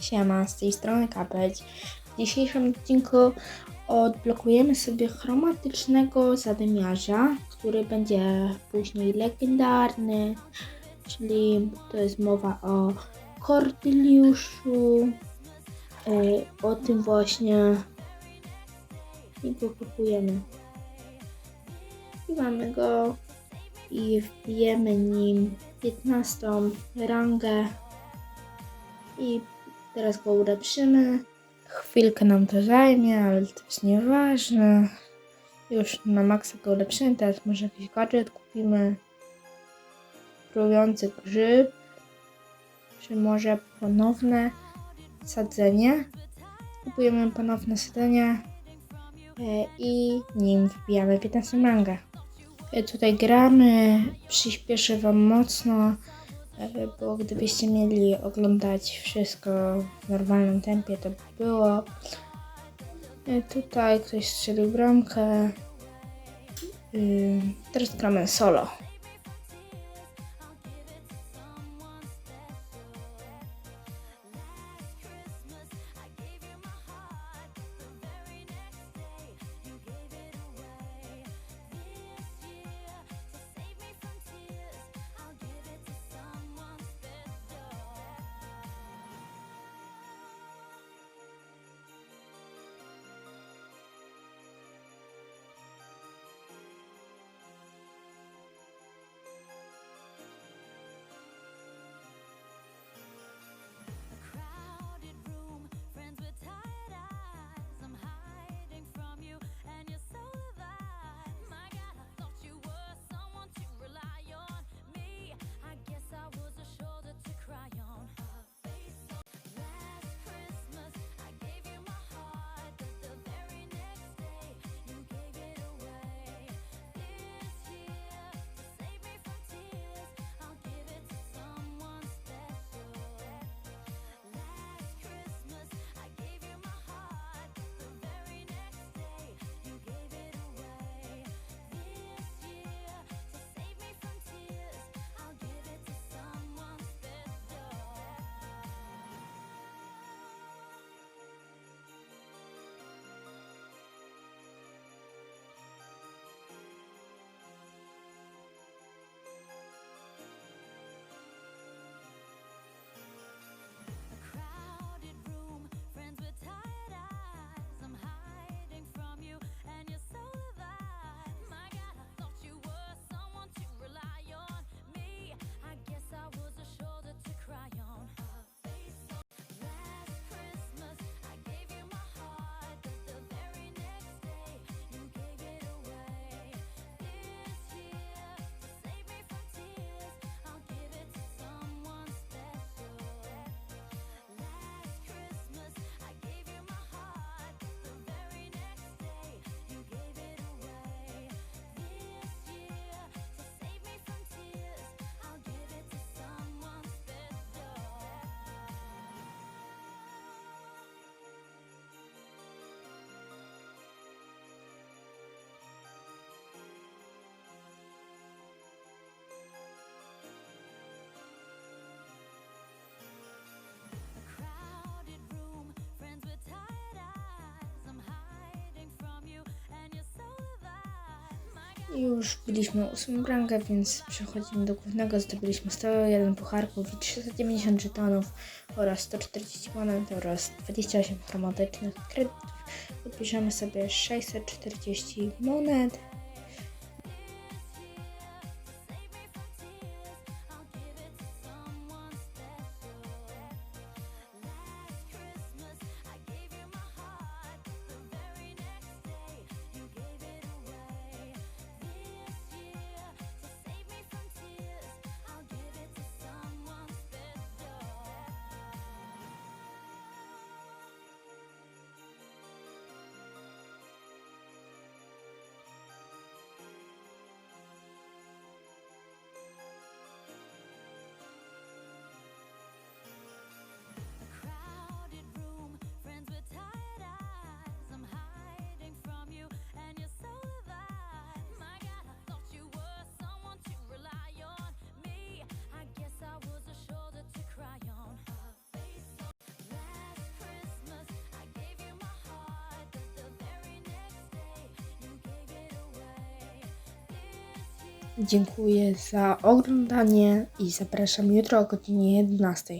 Siema, z tej strony Kapeć. W dzisiejszym odcinku odblokujemy sobie chromatycznego zadymiarza, który będzie później legendarny, czyli to jest mowa o Kordyliuszu, e, o tym właśnie i go kupujemy. I mamy go i wbijemy nim 15 rangę i Teraz go ulepszymy. Chwilkę nam to zajmie, ale to jest nieważne. Już na maksa go ulepszymy. Teraz może jakiś gadżet kupimy. Trujący grzyb. Czy może ponowne sadzenie. Kupujemy ponowne sadzenie. E, I nim wbijamy 15 rangę. E, tutaj gramy. Przyspieszę Wam mocno bo gdybyście mieli oglądać wszystko w normalnym tempie, to by było. E, tutaj ktoś strzelił bramkę. Teraz gramy solo. Już byliśmy ósmą rankę, więc przechodzimy do głównego. Zdobyliśmy 101 pucharków i 390 żetonów oraz 140 monet oraz 28 chromatycznych kredytów. Wybierzemy sobie 640 monet Dziękuję za oglądanie i zapraszam jutro o godzinie 11.